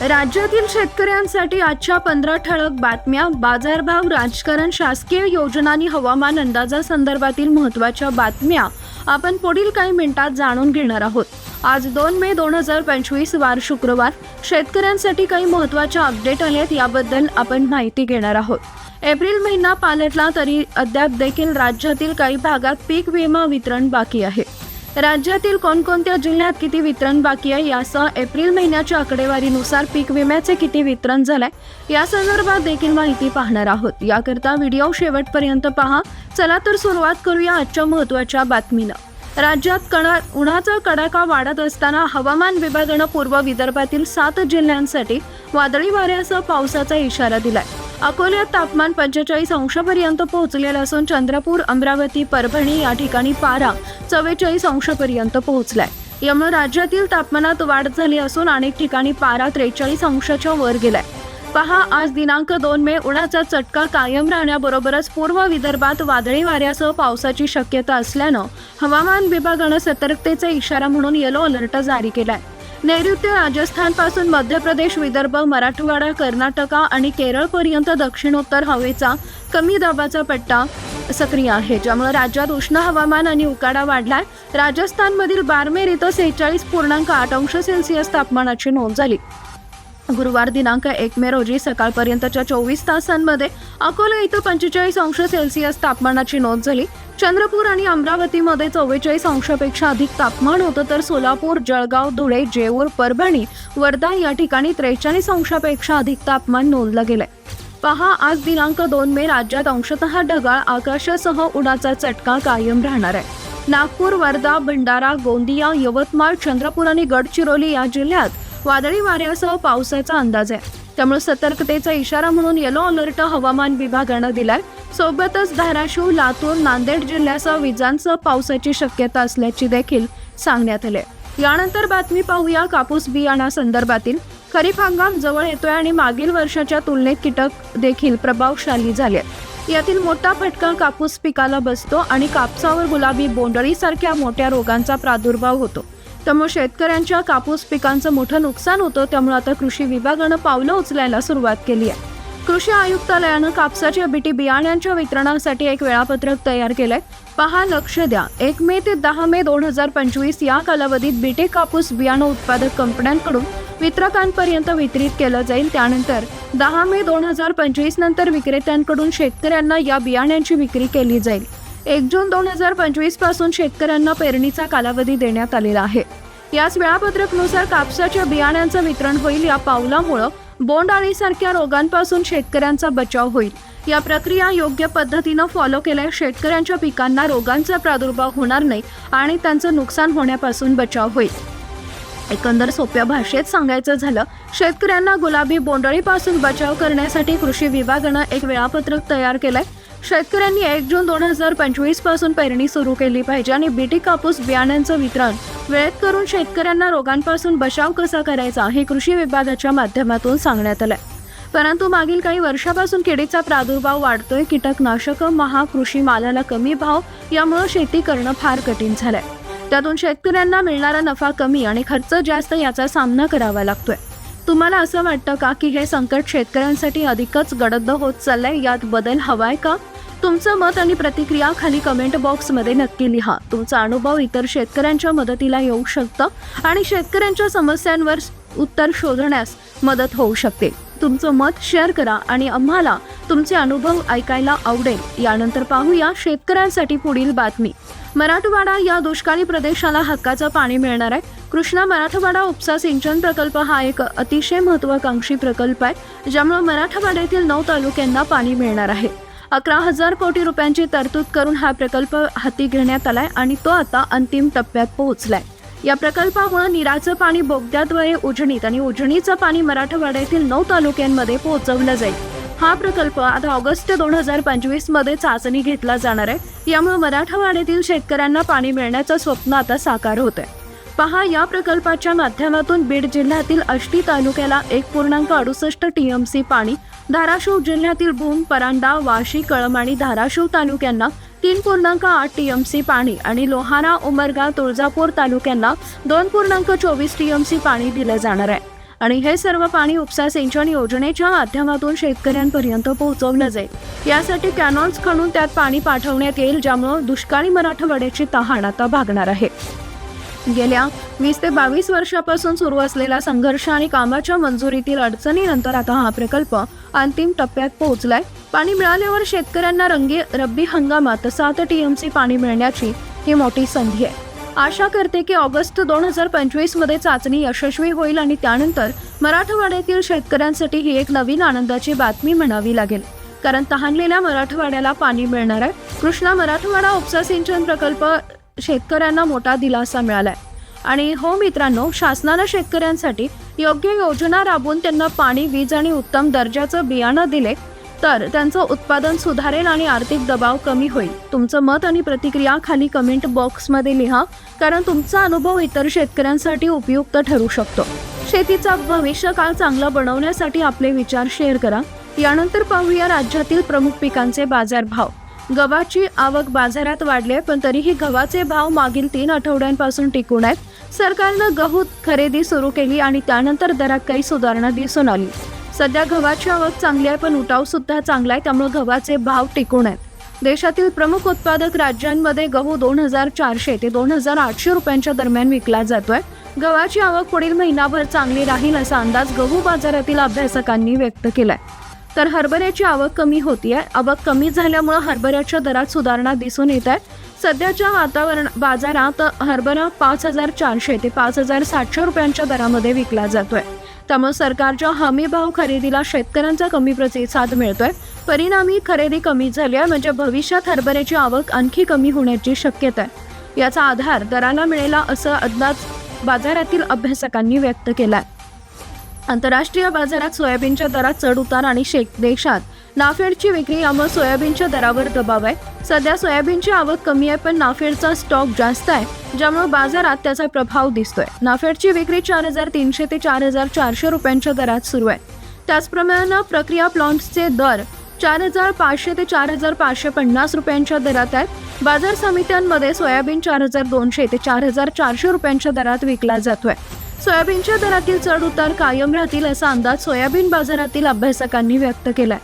राज्यातील शेतकऱ्यांसाठी आजच्या पंधरा ठळक बातम्या बाजारभाव राजकारण शासकीय योजना आणि हवामान अंदाजासंदर्भातील महत्त्वाच्या बातम्या आपण पुढील काही मिनिटात जाणून घेणार आहोत. आज दोन मे दोन हजार पंचवीस वार शुक्रवार. शेतकऱ्यांसाठी काही महत्त्वाच्या अपडेट आहेत याबद्दल आपण माहिती घेणार आहोत. एप्रिल महिना पालटला तरी अद्याप देखील राज्यातील काही भागात पीक विमा वितरण बाकी आहे. राज्यातील कोणकोणत्या जिल्ह्यात किती वितरण बाकी आहे यासह एप्रिल महिन्याच्या आकडेवारीनुसार पीक विम्याचे किती वितरण झालंय या संदर्भात देखील माहिती पाहणार आहोत. याकरता व्हिडिओ शेवटपर्यंत पहा. चला तर सुरुवात करूया आजच्या महत्त्वाच्या बातमीनं. राज्यात कणा उन्हाचा कडाका वाढत असताना हवामान विभागानं पूर्व विदर्भातील सात जिल्ह्यांसाठी वादळी वाऱ्यासह पावसाचा इशारा दिलाय. अकोल्यात तापमान पंचेचाळीस अंशापर्यंत पोहोचलेलं असून चंद्रपूर अमरावती परभणी या ठिकाणी पारा चव्वेचाळीस अंशापर्यंत पोहोचलाय. यामुळे राज्यातील तापमानात वाढ झाली असून अनेक ठिकाणी पारा त्रेचाळीस अंशाच्या वर गेलाय. पहा आज दिनांक दोन मे उन्हाचा चटका कायम राहण्याबरोबरच पूर्व विदर्भात वादळी वाऱ्यासह पावसाची शक्यता असल्यानं हवामान विभागानं सतर्कतेचा इशारा म्हणून येलो अलर्ट जारी केलाय. नैऋत्य राजस्थानपासून मध्य प्रदेश विदर्भ मराठवाडा कर्नाटका आणि केरळपर्यंत दक्षिणोत्तर हवेचा कमी दाबाचा पट्टा सक्रिय आहे. ज्यामुळे राज्यात उष्ण हवामान आणि उकाडा वाढलाय. राजस्थानमधील बारमेर इथं सेहेचाळीस पूर्णांक आठ अंश सेल्सिअस तापमानाची नोंद झाली. गुरुवार दिनांक एक मे रोजी सकाळपर्यंतच्या चोवीस तासांमध्ये अकोला इथं पंचेचाळीस अंश सेल्सिअस तापमानाची नोंद झाली. चंद्रपूर आणि अमरावतीमध्ये चव्वेचाळीस अंशापेक्षा अधिक तापमान होतं तर सोलापूर जळगाव धुळे जेऊर परभणी वर्धा या ठिकाणी त्रेचाळीस अंशापेक्षा अधिक तापमान नोंदलं गेलंय. पहा आज दिनांक दोन मे राज्यात अंशतः ढगाळ आकाशासह उन्हाचा चटका कायम राहणार आहे. नागपूर वर्धा भंडारा गोंदिया यवतमाळ चंद्रपूर आणि गडचिरोली या जिल्ह्यात वादळी वाऱ्यासह पावसाचा अंदाज आहे. त्यामुळे सतर्कतेचा इशारा म्हणून येलो अलर्ट हवामान विभागानं दिलाय. सोबतच धाराशिव लातूर नांदेड जिल्ह्यासह विजांसह पावसाची शक्यता असल्याची देखील सांगण्यात आले यानंतर बातमी पाहूया कापूस बियाणासंदर्भातील खरीप हंगाम जवळ येतोय आणि मागील वर्षाच्या तुलनेत कीटक देखील प्रभावशाली झाले यातील मोठा फटका कापूस पिकाला बसतो आणि कापसावर गुलाबी बोंडळी सारख्या मोठ्या रोगांचा प्रादुर्भाव होतो. त्यामुळे शेतकऱ्यांच्या कापूस पिकांचं मोठं नुकसान होतं त्यामुळे आता कृषी विभागानं पावलं उचलायला सुरुवात केली आहे. कृषी आयुक्तालयानं कापसाच्या बीटी बियाण्यांच्या वितरणासाठी एक वेळापत्रक तयार केलंय. पहा लक्ष द्या. एक मे ते दहा मे दोन हजार पंचवीस या कालावधीत बीटे कापूस बियाणं उत्पादक कंपन्यांकडून वितरकांपर्यंत वितरित केलं जाईल. त्यानंतर दहा मे दोन हजार पंचवीस नंतर विक्रेत्यांकडून शेतकऱ्यांना या बियाण्यांची विक्री केली जाईल. एक जून दोन हजार पंचवीसपासून शेतकऱ्यांना पेरणीचा कालावधी देण्यात आलेला आहे. याच वेळापत्रकनुसार कापसाच्या बियाण्यांचं वितरण होईल या पावलामुळं बोंडअळीसारख्या रोगांपासून शेतकऱ्यांचा बचाव होईल. या प्रक्रिया योग्य पद्धतीनं फॉलो केल्यास शेतकऱ्यांच्या पिकांना रोगांचा प्रादुर्भाव होणार नाही आणि त्यांचं नुकसान होण्यापासून बचाव होईल. एकंदर सोप्या भाषेत सांगायचं झालं शेतकऱ्यांना गुलाबी बोंडळीपासून बचाव करण्यासाठी कृषी विभागानं एक वेळापत्रक तयार केलंय. शेतकऱ्यांनी एक जून दोन हजार पंचवीसपासून पेरणी सुरू केली पाहिजे आणि बीटी कापूस बियाण्यांचं वितरण. वेळेत करून शेतकऱ्यांना रोगांपासून बचाव कसा करायचा हे कृषी विभागाच्या माध्यमातून सांगण्यात आलंय. परंतु मागील काही वर्षापासून किडीचा प्रादुर्भाव वाढतोय कीटकनाशकं महाकृषी मालाला कमी भाव यामुळे शेती करणं फार कठीण झालंय. त्यातून शेतकऱ्यांना मिळणारा नफा कमी आणि खर्च जास्त याचा सामना करावा लागतोय. तुम्हाला असं वाटतं का की हे संकट शेतकऱ्यांसाठी अधिकच गडद होत चाललंय? यात बदल हवाय का? तुमचं मत आणि प्रतिक्रिया खाली कमेंट बॉक्समध्ये नक्की लिहा. तुमचा अनुभव इतर शेतकऱ्यांच्या मदतीला येऊ शकतं आणि शेतकऱ्यांच्या समस्यांवर उत्तर शोधण्यास मदत होऊ शकते. तुमचं मत शेअर करा आणि आम्हाला तुमचे अनुभव ऐकायला आवडेल. यानंतर पाहूया शेतकऱ्यांसाठी पुढील बातमी. मराठवाडा या दुष्काळी प्रदेशाला हक्काचं पाणी मिळणार आहे. कृष्णा मराठवाडा उपसा सिंचन प्रकल्प हा एक अतिशय महत्वाकांक्षी प्रकल्प आहे ज्यामुळे मराठवाड्यातील नऊ तालुक्यांना पाणी मिळणार आहे. अकरा हजार कोटी रुपयांची तरतूद करून हा प्रकल्प हाती घेण्यात आलाय आणि तो आता अंतिम टप्प्यात पोहोचलाय. या प्रकल्पामुळे निराचं पाणी बोगद्याद्वारे उजणीत आणि उजणीचं पाणी मराठवाड्यातील नऊ तालुक्यांमध्ये पोहोचवलं जाईल. हा प्रकल्प आता ऑगस्ट दोन हजार पंचवीसमध्ये चाचणी घेतला जाणार आहे. यामुळे मराठवाड्यातील शेतकऱ्यांना पाणी मिळण्याचं स्वप्न आता साकार होत आहे पहा या प्रकल्पाच्या माध्यमातून बीड जिल्ह्यातील अष्टी तालुक्याला एक पूर्णांक अडुसष्ट टीएमसी पाणी धाराशिव जिल्ह्यातील भूम परांडा वाशी कळम आणि धाराशिव तालुक्यांना तीन पूर्णांक आठ टीएमसी पाणी आणि लोहारा उमरगा तुळजापूर तालुक्यांना दोन पूर्णांक चोवीस टीएमसी पाणी दिलं जाणार आहे. आणि हे सर्व पाणी उपसा सिंचन योजनेच्या माध्यमातून शेतकऱ्यांपर्यंत पोहोचवलं जाईल. यासाठी कॅनॉल्स खणून त्यात पाणी पाठवण्यात येईल ज्यामुळं दुष्काळी मराठवाड्याची तहान आता भागणार आहे. गेल्या वीस ते बावीस वर्षापासून सुरू असलेला संघर्ष आणि कामाच्या मंजुरीतील अडचणीनंतर आता हा प्रकल्प अंतिम टप्प्यात पोहोचलाय. पाणी मिळाल्यावर शेतकऱ्यांना रंगी रब्बी हंगामात सात टीएमसी पाणी मिळण्याची ही मोठी संधी आहे. आशा करते की ऑगस्ट दोन हजार पंचवीसमध्ये चाचणी यशस्वी होईल आणि त्यानंतर मराठवाड्यातील शेतकऱ्यांसाठी ही एक नवीन आनंदाची बातमी म्हणावी लागेल. कारण तहानलेल्या मराठवाड्याला पाणी मिळणार आहे. कृष्णा मराठवाडा उपसा सिंचन प्रकल्प शेतकऱ्यांना मोठा दिलासा मिळालाय. आणि हो मित्रांनो शासनानं शेतकऱ्यांसाठी योग्य योजना राबवून त्यांना पाणी वीज आणि उत्तम दर्जाचं बियाणं दिले तर त्यांचं उत्पादन सुधारेल आणि आर्थिक दबाव कमी होईल. तुमचं मत आणि प्रतिक्रिया खाली कमेंट बॉक्समध्ये लिहा कारण तुमचा अनुभव इतर शेतकऱ्यांसाठी उपयुक्त ठरू शकतो. शेतीचा भविष्यकाळ चांगला बनवण्यासाठी आपले विचार शेअर करा. यानंतर पाहूया राज्यातील प्रमुख पिकांचे बाजारभाव. गव्हाची आवक बाजारात वाढली आहे पण तरीही गव्हाचे भाव मागील तीन आठवड्यांपासून टिकून आहेत. सरकारनं गहू खरेदी सुरू केली आणि त्यानंतर दरात काही सुधारणा दिसून आली. सध्या गव्हाची आवक चांगली आहे पण उठाव सुद्धा चांगला आहे त्यामुळे गव्हाचे भाव टिकून आहेत. देशातील प्रमुख उत्पादक राज्यांमध्ये गहू दोन हजार चारशे ते दोन हजार आठशे रुपयांच्या दरम्यान विकला जातोय. गव्हाची आवक पुढील महिनाभर चांगली राहील असा अंदाज गहू बाजारातील अभ्यासकांनी व्यक्त केलाय. तर हरभऱ्याची आवक कमी होती आहे आवक कमी झाल्यामुळं हरभऱ्याच्या दरात सुधारणा दिसून येत आहे सध्याच्या वातावरण बाजारात हरभरा पाच हजार चारशे ते पाच हजार सातशे रुपयांच्या दरामध्ये विकला जातोय. त्यामुळे सरकारच्या हमी भाव खरेदीला शेतकऱ्यांचा कमी प्रतिसाद मिळतोय. परिणामी खरेदी कमी झाली आहे म्हणजे भविष्यात हरभऱ्याची आवक आणखी कमी होण्याची शक्यता आहे याचा आधार दराला मिळेला असं अंदाज बाजारातील अभ्यासकांनी व्यक्त केला आहे आंतरराष्ट्रीय बाजारात सोयाबीनच्या दरात चढ उतार आणि शेक देशात नाफेडची विक्री यामुळे सोयाबीनच्या दरावर दबाव आहे. सध्या सोयाबीनची आवक कमी आहे पण नाफेडचा स्टॉक जास्त आहे ज्यामुळे बाजारात त्याचा प्रभाव दिसतोय. नाफेडची विक्री चार हजार तीनशे ते चार हजार चारशे रुपयांच्या दरात सुरू आहे. त्याचप्रमाणे प्रक्रिया प्लॉन्ट्सचे दर चार हजार पाचशे ते चार हजार पाचशे पन्नास रुपयांच्या दरात आहेत. बाजार समित्यांमध्ये सोयाबीन चार हजार दोनशे ते चार हजार चारशे रुपयांच्या दरात विकला जातोय. सोयाबीनच्या दरातील चढ उतार कायम राहतील असा अंदाज सोयाबीन बाजारातील अभ्यासकांनी व्यक्त केलाय.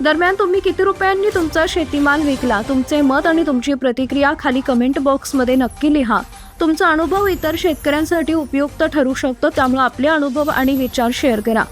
दरम्यान तुम्ही किती रुपयांनी तुमचा शेतीमाल विकला तुमचे मत आणि तुमची प्रतिक्रिया खाली कमेंट बॉक्समध्ये नक्की लिहा. तुमचा अनुभव इतर शेतकऱ्यांसाठी उपयुक्त ठरू शकतो त्यामुळे आपले अनुभव आणि विचार शेअर करा.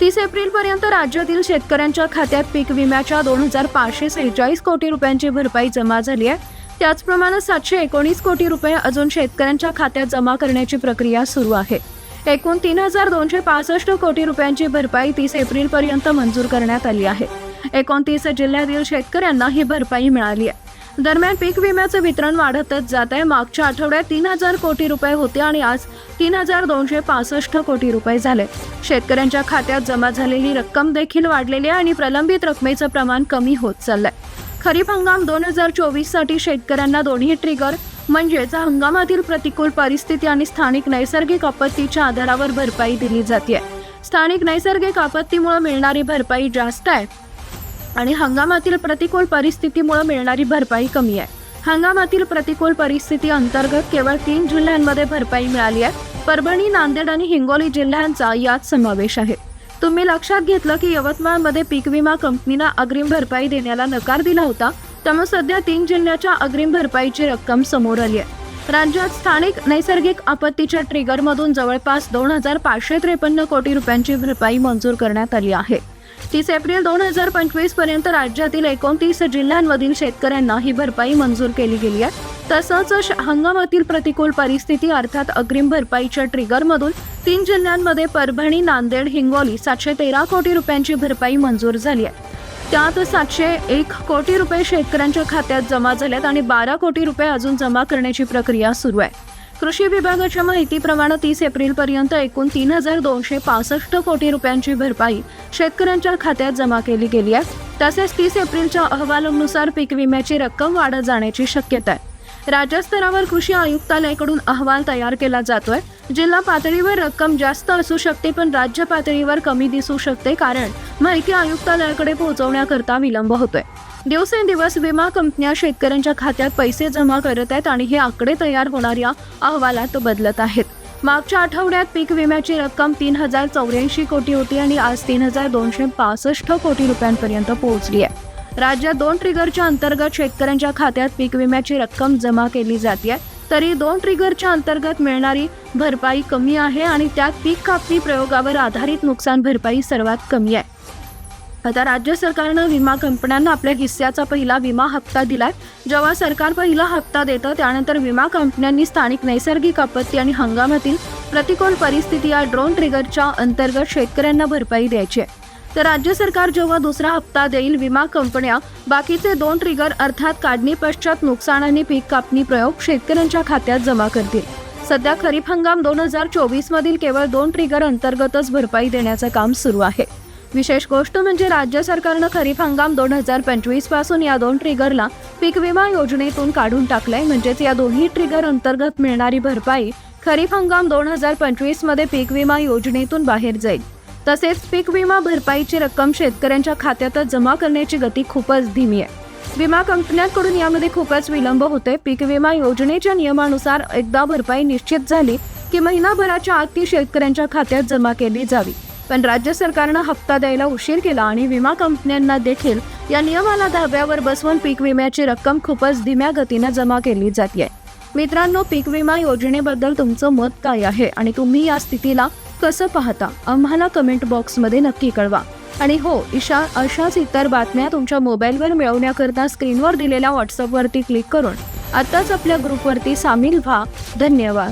तीस एप्रिल पर्यंत राज्यातील शेतकऱ्यांच्या खात्यात पीक विम्याच्या दोन हजार पाचशे सेहेचाळीस कोटी रुपयांची भरपाई जमा झाली आहे. त्याचप्रमाणे सातशे एकोणीस कोटी रुपये अजून शेतकऱ्यांच्या खात्यात जमा करण्याची प्रक्रिया सुरू आहे. एकूण तीन हजार दोनशे पासष्ट कोटी रुपयांची भरपाई तीस एप्रिल पर्यंत मंजूर करण्यात आली आहे. एकोणतीस जिल्ह्यातील शेतकऱ्यांना ही भरपाई मिळाली आहे. दरम्यान पीक विम्याचं वितरण वाढतच जात आहे मागच्या आठवड्यात तीन हजार कोटी रुपये होते आणि आज तीन हजार दोनशे पासष्ट कोटी रुपये झाले. शेतकऱ्यांच्या खात्यात जमा झालेली रक्कम देखील वाढलेली आहे आणि प्रलंबित रकमेचं प्रमाण कमी होत चाललंय. खरीप हंगाम दोन हजार चोवीससाठी शेतकऱ्यांना दोन्ही ट्रिगर म्हणजेच हंगामातील प्रतिकूल परिस्थिती आणि स्थानिक नैसर्गिक आपत्तीच्या आधारावर भरपाई दिली जाते. स्थानिक नैसर्गिक आपत्तीमुळे मिळणारी भरपाई जास्त आहे आणि हंगामातील प्रतिकूल परिस्थितीमुळे मिळणारी भरपाई कमी आहे. हंगामातील प्रतिकूल परिस्थिती अंतर्गत केवळ तीन जिल्ह्यांमध्ये भरपाई मिळाली आहे. परभणी नांदेड आणि हिंगोली जिल्ह्यांचा यात समावेश आहे. तुम्ही लक्षात घेतलं की यवतमाळमध्ये पीक विमा कंपनीला अग्रिम भरपाई देण्याला नकार दिला होता. त्यामुळे सध्या तीन जिल्ह्याच्या अग्रिम भरपाईची रक्कम समोर आली आहे. राज्यात स्थानिक नैसर्गिक आपत्तीच्या ट्रिगरमधून जवळपास दोन हजार पाचशे त्रेपन्न कोटी रुपयांची भरपाई मंजूर करण्यात आली आहे. तीस एप्रिल दोन हजार पंचवीसपर्यंत राज्यातील एकोणतीस जिल्ह्यांमधील शेतकऱ्यांना ही भरपाई मंजूर केली गेली आहे. तसंच श- हंगामातील प्रतिकूल परिस्थिती अर्थात अग्रिम भरपाईच्या ट्रिगरमधून तीन जिल्ह्यांमध्ये परभणी नांदेड हिंगोली सातशे तेरा कोटी रुपयांची भरपाई मंजूर झाली आहे. त्यात सातशे एक कोटी रुपये शेतकऱ्यांच्या खात्यात जमा झाल्यात आणि बारा कोटी रुपये अजून जमा करण्याची प्रक्रिया सुरू आहे. कृषी विभागाच्या माहितीप्रमाणे तीस एप्रिलपर्यंत एकूण तीन हजार दोनशे पासष्ट कोटी रुपयांची भरपाई शेतकऱ्यांच्या खात्यात जमा केली गेली आहे. तसेच तीस एप्रिलच्या अहवालानुसार पीक विम्याची रक्कम वाढत जाण्याची शक्यता आहे. राज्यस्तरावर कृषी आयुक्तालयाकडून अहवाल तयार केला जातोय. जिल्हा पातळीवर रक्कम जास्त असू शकते पण राज्य पातळीवर कमी दिसू शकते कारण माहिती आयुक्तालयाकडे पोहोचवण्याकरता विलंब होतोय. दिवसेंदिवस विमा कंपन्या शेतकऱ्यांच्या खात्यात पैसे जमा करत आहेत आणि हे आकडे तयार होणाऱ्या अहवालात बदलत आहेत. मागच्या आठवड्यात पीक विम्याची रक्कम तीन हजार चौऱ्याऐंशी कोटी होती आणि आज तीन हजार दोनशे पासष्ट कोटी रुपयांपर्यंत पोहोचली आहे. राज्यात दोन ट्रिगरच्या अंतर्गत शेतकऱ्यांच्या खात्यात पीक विम्याची रक्कम जमा केली जाते तरी दोन ट्रिगरच्या अंतर्गत मिळणारी भरपाई कमी आहे आणि त्यात पीक कापणी प्रयोगावर आधारित नुकसान भरपाई सर्वात कमी आहे. आता राज्य सरकारनं विमा कंपन्यांना आपल्या हिस्स्याचा पहिला विमा हप्ता दिलाय. जेव्हा सरकार पहिला हप्ता देतं त्यानंतर विमा कंपन्यांनी स्थानिक नैसर्गिक आपत्ती आणि हंगामातील प्रतिकूल परिस्थिती या ड्रोन ट्रिगरच्या अंतर्गत शेतकऱ्यांना भरपाई द्यायची आहे. तर राज्य सरकार जेव्हा दुसरा हप्ता देईल विमा कंपन्या बाकीचे दोन ट्रिगर अर्थात काढणी पश्चात नुकसान आणि पीक कापणी प्रयोग शेतकऱ्यांच्या खात्यात जमा करतील. सध्या खरीप हंगाम दोन हजार चोवीस मधील केवळ दोन ट्रिगर अंतर्गतच भरपाई देण्याचं काम सुरू आहे. विशेष गोष्ट म्हणजे राज्य सरकारनं खरीप हंगाम दोन हजार पंचवीसपासून या दोन ट्रिगरला पीक विमा योजनेतून काढून टाकलंय. म्हणजेच या दोन्ही ट्रिगर अंतर्गत मिळणारी भरपाई खरीप हंगाम दोन हजार पंचवीसमध्ये पीक विमा योजनेतून बाहेर जाईल. तसेच पीक विमा भरपाईची रक्कम शेतकऱ्यांच्या खात्यातच जमा करण्याची गती खूपच धीमी आहे. विमा कंपन्यांकडून यामध्ये खूपच विलंब होते पीक विमा योजनेच्या नियमानुसार एकदा भरपाई निश्चित झाली की महिनाभराच्या आत ती शेतकऱ्यांच्या खात्यात जमा केली जावी. पण राज्य सरकारनं हप्ता द्यायला उशीर केला आणि विमा कंपन्यांना देखील या नियमाला धाब्यावर बसवून पीक विम्याची रक्कम खूपच धीम्या गतीनं जमा केली जाते मित्रांनो पीक विमा योजनेबद्दल तुमचं मत काय आहे? आणि तुम्ही या स्थितीला कसं पाहता आम्हाला कमेंट बॉक्समध्ये नक्की कळवा. आणि हो इशा अशाच इतर बातम्या तुमच्या मोबाईलवर मिळवण्याकरता स्क्रीनवर दिलेल्या व्हॉट्सअपवरती क्लिक करून आत्ताच आपल्या ग्रुपवरती सामील व्हा. धन्यवाद.